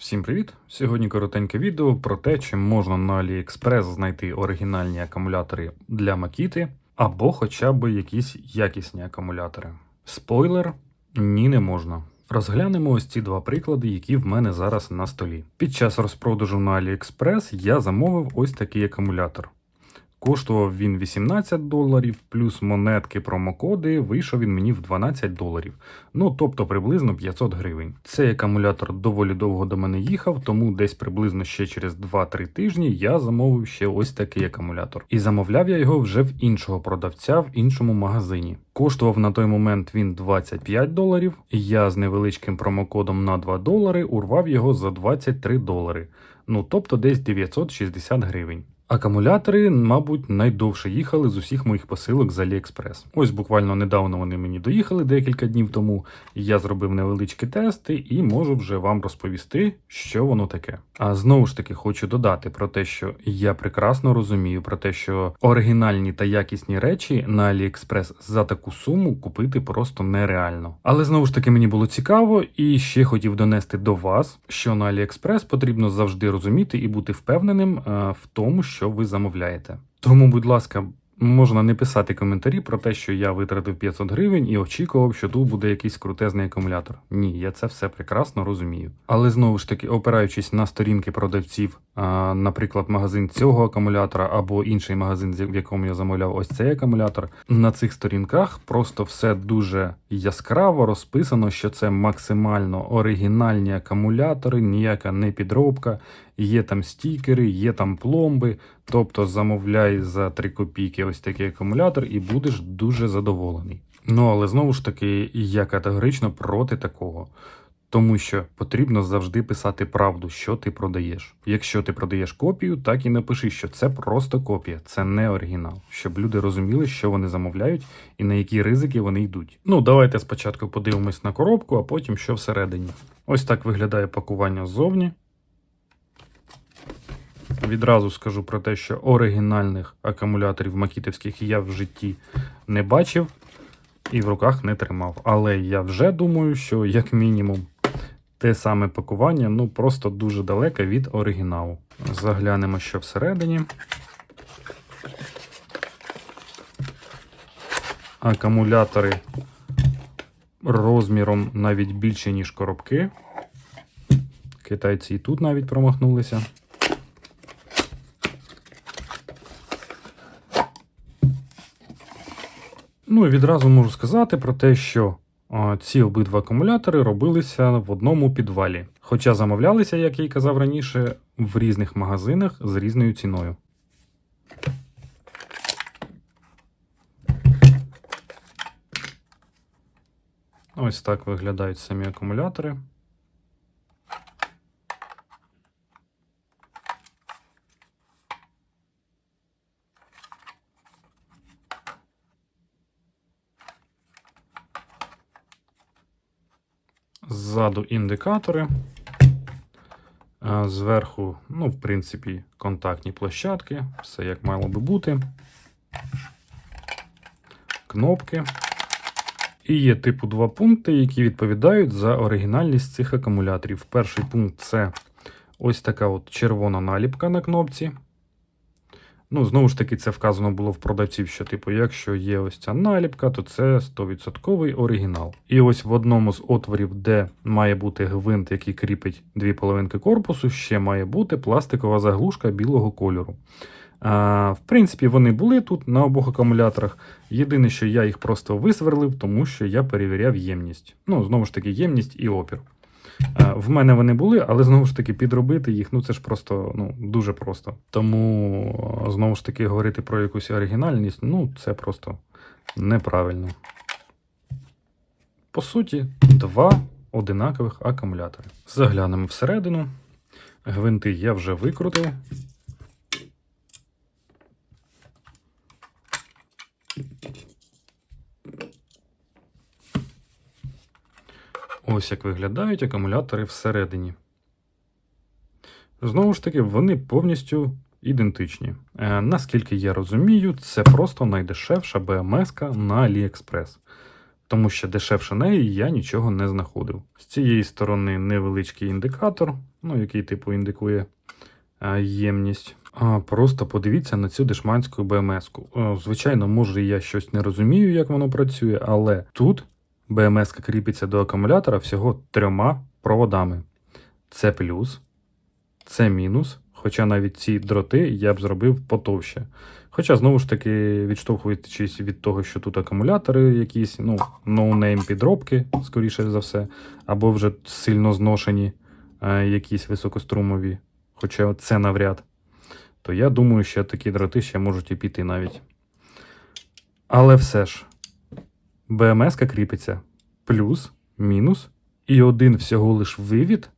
Всім привіт! Сьогодні коротеньке відео про те, чи можна на AliExpress знайти оригінальні акумулятори для Макіти або хоча б якісь якісні акумулятори. Спойлер ні, не можна. Розглянемо ось ці два приклади, які в мене зараз на столі. Під час розпродажу на AliExpress я замовив ось такий акумулятор. Коштував він 18 доларів, плюс монетки промокоди, вийшов він мені в 12 доларів. Ну тобто приблизно 500 гривень. Цей акумулятор доволі довго до мене їхав, тому десь приблизно ще через 2-3 тижні я замовив ще ось такий акумулятор. І замовляв я його вже в іншого продавця в іншому магазині. Коштував на той момент він 25 доларів. і Я з невеличким промокодом на 2 долари урвав його за 23 долари. Ну тобто десь 960 гривень. Акумулятори, мабуть, найдовше їхали з усіх моїх посилок з AliExpress. Ось буквально недавно вони мені доїхали декілька днів тому. Я зробив невеличкі тести і можу вже вам розповісти, що воно таке. А знову ж таки хочу додати про те, що я прекрасно розумію про те, що оригінальні та якісні речі на AliExpress за таку суму купити просто нереально. Але знову ж таки мені було цікаво і ще хотів донести до вас, що на AliExpress потрібно завжди розуміти і бути впевненим е, в тому, що ви замовляєте. Тому, будь ласка, можна не писати коментарі про те, що я витратив 500 гривень і очікував, що тут буде якийсь крутезний акумулятор. Ні, я це все прекрасно розумію. Але знову ж таки, опираючись на сторінки продавців, а, наприклад, магазин цього акумулятора або інший магазин, в якому я замовляв ось цей акумулятор, на цих сторінках просто все дуже яскраво розписано, що це максимально оригінальні акумулятори, ніяка не підробка. Є там стікери, є там пломби. Тобто замовляй за 3 копійки ось такий акумулятор і будеш дуже задоволений. Ну але знову ж таки, я категорично проти такого. Тому що потрібно завжди писати правду, що ти продаєш. Якщо ти продаєш копію, так і напиши, що це просто копія, це не оригінал, щоб люди розуміли, що вони замовляють і на які ризики вони йдуть. Ну, давайте спочатку подивимось на коробку, а потім що всередині. Ось так виглядає пакування ззовні. Відразу скажу про те, що оригінальних акумуляторів макітівських я в житті не бачив і в руках не тримав. Але я вже думаю, що як мінімум те саме пакування, ну просто дуже далеке від оригіналу. Заглянемо, що всередині. Акумулятори розміром навіть більше, ніж коробки. Китайці і тут навіть промахнулися. Ну і відразу можу сказати про те, що ці обидва акумулятори робилися в одному підвалі. Хоча замовлялися, як я й казав раніше, в різних магазинах з різною ціною. Ось так виглядають самі акумулятори. Ззаду індикатори. Зверху, ну, в принципі, контактні площадки. Все як мало би бути. Кнопки. І є типу два пункти, які відповідають за оригінальність цих акумуляторів. Перший пункт це ось така от червона наліпка на кнопці. Ну, знову ж таки, це вказано було в продавців, що, типу, якщо є ось ця наліпка, то це 100% оригінал. І ось в одному з отворів, де має бути гвинт, який кріпить дві половинки корпусу, ще має бути пластикова заглушка білого кольору. А, в принципі, вони були тут на обох акумуляторах. Єдине, що я їх просто висверлив, тому що я перевіряв ємність. Ну, знову ж таки, ємність і опір. А, В мене вони були, але знову ж таки підробити їх, ну це ж просто ну, дуже просто. Тому знову ж таки говорити про якусь оригінальність, ну це просто неправильно. По суті, два одинакових акумулятори. Заглянемо всередину. Гвинти я вже викрутив. Ось як виглядають акумулятори всередині. Знову ж таки, вони повністю ідентичні. Е, наскільки я розумію, це просто найдешевша BMS на AliExpress. тому що дешевше неї я нічого не знаходив. З цієї сторони невеличкий індикатор, ну, який типу індикує е, ємність. Просто подивіться на цю дешманську БМС-ку. Е, Звичайно, може я щось не розумію, як воно працює, але тут БМС кріпиться до акумулятора всього трьома проводами. Це плюс, це мінус. Хоча навіть ці дроти я б зробив потовще. Хоча, знову ж таки, відштовхуючись від того, що тут акумулятори якісь, ну, ноунейм підробки, скоріше за все, або вже сильно зношені е, якісь високострумові, хоча це навряд, то я думаю, що такі дроти ще можуть і піти навіть. Але все ж, БМС кріпиться плюс, мінус, і один всього лиш вивід,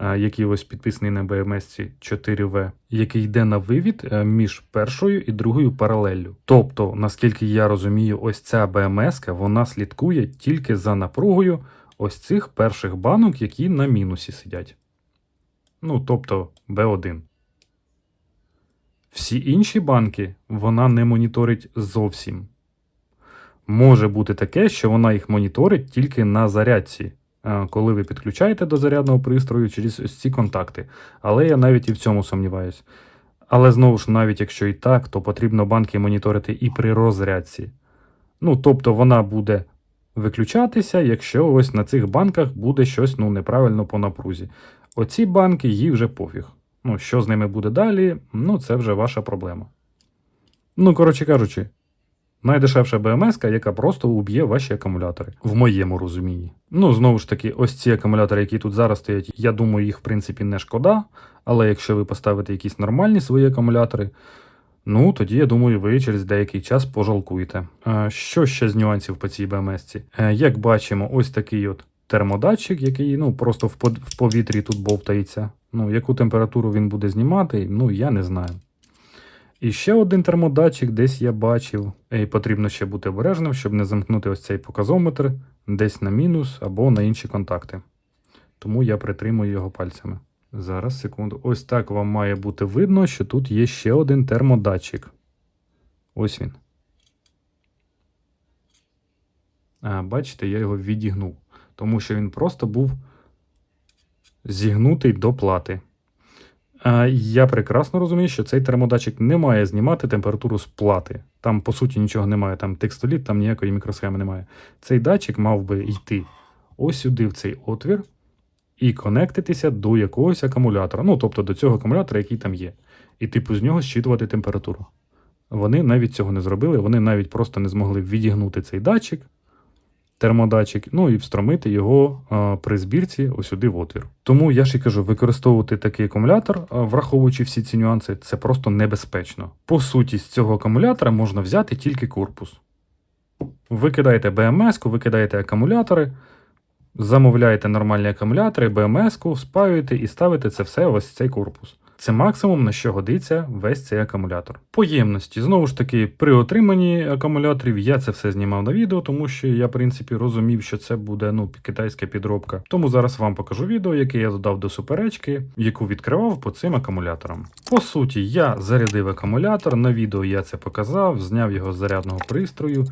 який ось підписаний на BMS 4V, який йде на вивід е, між першою і другою паралеллю. Тобто, наскільки я розумію, ось ця BMS, вона слідкує тільки за напругою ось цих перших банок, які на мінусі сидять. Ну, тобто B1. Всі інші банки вона не моніторить зовсім. Може бути таке, що вона їх моніторить тільки на зарядці, е, коли ви підключаєте до зарядного пристрою через ці контакти. Але я навіть і в цьому сумніваюсь. Але знову ж, навіть якщо і так, то потрібно банки моніторити і при розрядці. Ну, тобто вона буде виключатися, якщо ось на цих банках буде щось ну, неправильно по напрузі. Оці банки їй вже пофіг. Ну, що з ними буде далі, ну це вже ваша проблема. Ну, коротше кажучи, Найдешевша БМС, яка просто уб'є ваші акумулятори, в моєму розумінні. Ну, знову ж таки, ось ці акумулятори, які тут зараз стоять, я думаю, їх в принципі не шкода. Але якщо ви поставите якісь нормальні свої акумулятори, ну тоді я думаю, ви через деякий час пожалкуєте. Що ще з нюансів по цій БМС? Е, Як бачимо, ось такий от термодатчик, який ну, просто в в повітрі тут бовтається. Ну, яку температуру він буде знімати, ну я не знаю. І ще один термодатчик десь я бачив. І потрібно ще бути обережним, щоб не замкнути ось цей показометр десь на мінус або на інші контакти. Тому я притримую його пальцями. Зараз, секунду. Ось так вам має бути видно, що тут є ще один термодатчик. Ось він. А, бачите, я його відігнув. Тому що він просто був зігнутий до плати. Я прекрасно розумію, що цей термодатчик не має знімати температуру з плати. Там, по суті, нічого немає, там текстоліт, там ніякої мікросхеми немає. Цей датчик мав би йти ось сюди, в цей отвір, і конектитися до якогось акумулятора. Ну, тобто до цього акумулятора, який там є. І типу з нього щитувати температуру. Вони навіть цього не зробили, вони навіть просто не змогли відігнути цей датчик, термодатчик, ну і встромити його при збірці ось в отвір. Тому я ж і кажу, використовувати такий акумулятор, враховуючи всі ці нюанси, це просто небезпечно. По суті, з цього акумулятора можна взяти тільки корпус. Ви кидаєте БМС-ку, ви кидаєте акумулятори, замовляєте нормальні акумулятори, БМС-ку, спаюєте і ставите це все ось цей корпус. Це максимум, на що годиться весь цей акумулятор. По ємності, знову ж таки, при отриманні акумуляторів я це все знімав на відео, тому що я, в принципі, розумів, що це буде ну, китайська підробка. Тому зараз вам покажу відео, яке я додав до суперечки, яку відкривав по цим акумуляторам. По суті, я зарядив акумулятор, на відео я це показав, зняв його з зарядного пристрою.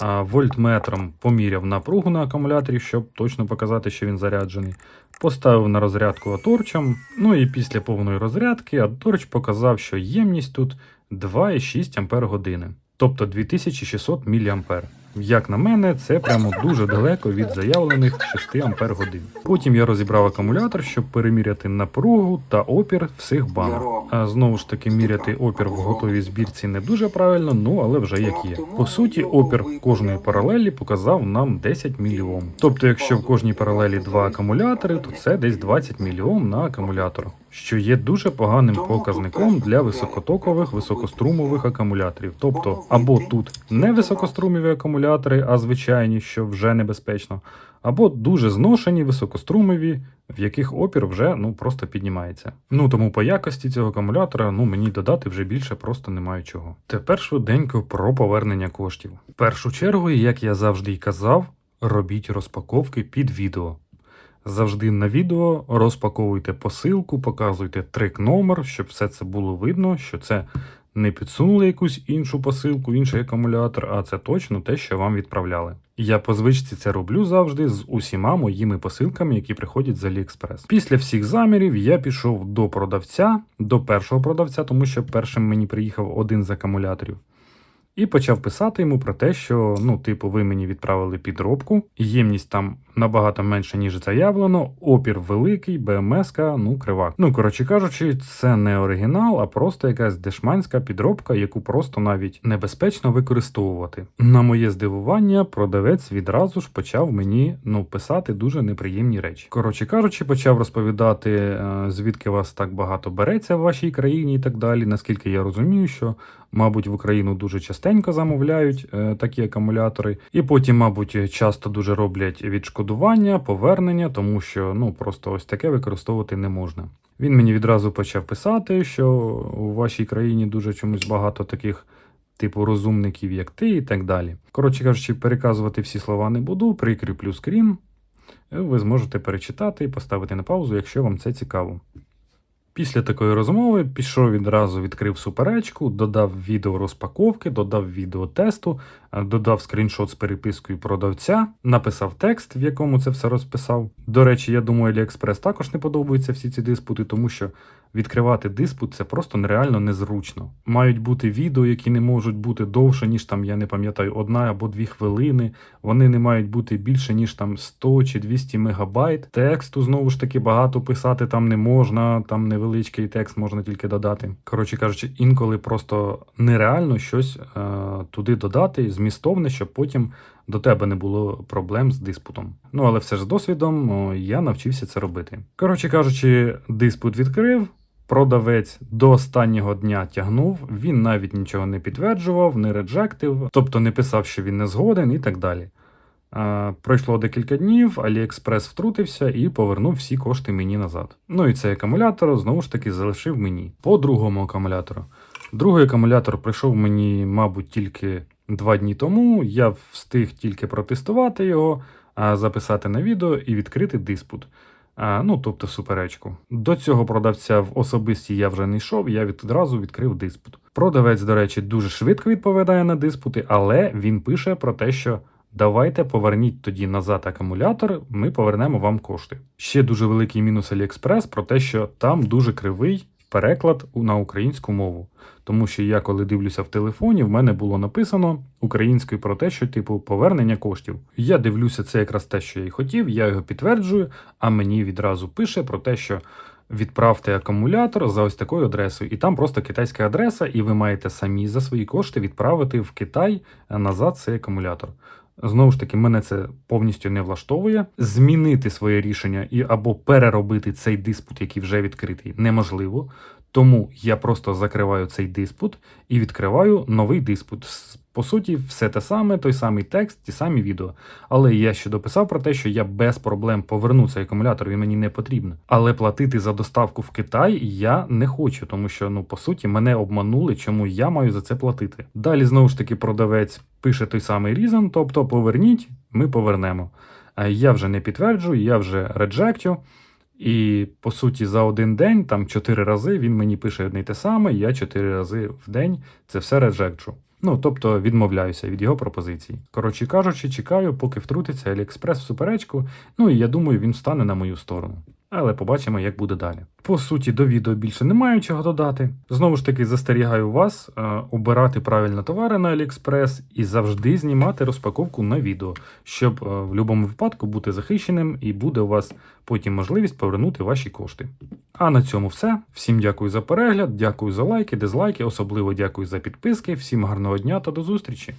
Вольтметром поміряв напругу на акумуляторі, щоб точно показати, що він заряджений. Поставив на розрядку аторчем. Ну і після повної розрядки аторч показав, що ємність тут 2,6 Ампер години, тобто 2600 мА. Як на мене, це прямо дуже далеко від заявлених 6 Ампер годин. Потім я розібрав акумулятор, щоб переміряти напругу та опір всіх банок. А знову ж таки, міряти опір в готовій збірці не дуже правильно, ну але вже як є. По суті, опір кожної паралелі показав нам 10 мільйом. Тобто, якщо в кожній паралелі два акумулятори, то це десь 20 мільйом на акумулятор. Що є дуже поганим показником для високотокових високострумових акумуляторів. Тобто, або тут не високострумові акумулятори, а звичайні, що вже небезпечно, або дуже зношені високострумові, в яких опір вже ну просто піднімається. Ну тому по якості цього акумулятора ну мені додати вже більше просто немає чого. Тепер швиденько про повернення коштів. В першу чергу, як я завжди й казав, робіть розпаковки під відео. Завжди на відео розпаковуйте посилку, показуйте трек номер, щоб все це було видно, що це не підсунули якусь іншу посилку, інший акумулятор, а це точно те, що вам відправляли. Я по звичці це роблю завжди з усіма моїми посилками, які приходять з AliExpress. Після всіх замірів я пішов до продавця, до першого продавця, тому що першим мені приїхав один з акумуляторів. І почав писати йому про те, що ну, типу, ви мені відправили підробку, ємність там набагато менша, ніж заявлено, опір великий, БМС-ка, ну крива. Ну коротше кажучи, це не оригінал, а просто якась дешманська підробка, яку просто навіть небезпечно використовувати. На моє здивування, продавець відразу ж почав мені ну писати дуже неприємні речі. Коротше кажучи, почав розповідати, е, звідки вас так багато береться в вашій країні і так далі. Наскільки я розумію, що мабуть, в Україну дуже частенько замовляють е, такі акумулятори, і потім, мабуть, часто дуже роблять відшкодування, повернення, тому що ну просто ось таке використовувати не можна. Він мені відразу почав писати, що у вашій країні дуже чомусь багато таких. Типу розумників, як ти, і так далі. Коротше кажучи, переказувати всі слова не буду, прикріплю скрін. Ви зможете перечитати і поставити на паузу, якщо вам це цікаво. Після такої розмови пішов відразу, відкрив суперечку, додав відео розпаковки, додав відео тесту, е, додав скріншот з перепискою продавця, написав текст, в якому це все розписав. До речі, я думаю, AliExpress також не подобаються всі ці диспути, тому що відкривати диспут це просто нереально незручно. Мають бути відео, які не можуть бути довше, ніж там, я не пам'ятаю, одна або дві хвилини. Вони не мають бути більше, ніж там 100 чи 200 мегабайт. Тексту знову ж таки багато писати там не можна, там невеличкий текст можна тільки додати. Коротше кажучи, інколи просто нереально щось е, туди додати, змістовне, щоб потім. До тебе не було проблем з диспутом. Ну але все ж з досвідом я навчився це робити. Коротше кажучи, диспут відкрив, Продавець до останнього дня тягнув, він навіть нічого не підтверджував, не реджектив, тобто не писав, що він не згоден і так далі. А, пройшло декілька днів, AliExpress втрутився і повернув всі кошти мені назад. Ну і цей акумулятор знову ж таки залишив мені по другому акумулятору. Другий акумулятор прийшов мені, мабуть, тільки два дні тому. Я встиг тільки протестувати його, записати на відео і відкрити диспут. Ну, тобто суперечку. До цього продавця в особисті я вже не йшов, я відразу відкрив диспут. Продавець, до речі, дуже швидко відповідає на диспути, але він пише про те, що давайте поверніть тоді назад акумулятор, ми повернемо вам кошти. Ще дуже великий мінус AliExpress про те, що там дуже кривий переклад на українську мову. Тому що я, коли дивлюся в телефоні, в мене було написано українською про те, що типу повернення коштів. Я дивлюся, це якраз те, що я й хотів, я його підтверджую, а мені відразу пише про те, що. Відправте акумулятор за ось такою адресою, і там просто китайська адреса, і ви маєте самі за свої кошти відправити в Китай назад цей акумулятор. Знову ж таки, мене це повністю не влаштовує. Змінити своє рішення і або переробити цей диспут, який вже відкритий, неможливо. Тому я просто закриваю цей диспут і відкриваю новий диспут. По суті, все те саме, той самий текст, ті самі відео. Але я ще дописав про те, що я без проблем поверну цей акумулятор, він мені не потрібно. Але платити за доставку в Китай я не хочу, тому що ну по суті мене обманули, чому я маю за це платити. Далі знову ж таки продавець пише той самий різон, тобто поверніть, ми повернемо. Я вже не підтверджую, я вже реджектю. І по суті, за один день, там чотири рази, він мені пише одне й те саме, я чотири рази в день це все реджекчу. Ну, тобто відмовляюся від його пропозицій. Коротше кажучи, чекаю, поки втрутиться Аліекспрес в суперечку. Ну і я думаю, він стане на мою сторону. Але побачимо, як буде далі. По суті, до відео більше не маю чого додати. Знову ж таки, застерігаю вас е, обирати правильно товари на AliExpress і завжди знімати розпаковку на відео, щоб е, в будь-якому випадку бути захищеним і буде у вас потім можливість повернути ваші кошти. А на цьому все. Всім дякую за перегляд, дякую за лайки, дизлайки, особливо дякую за підписки. Всім гарного дня та до зустрічі!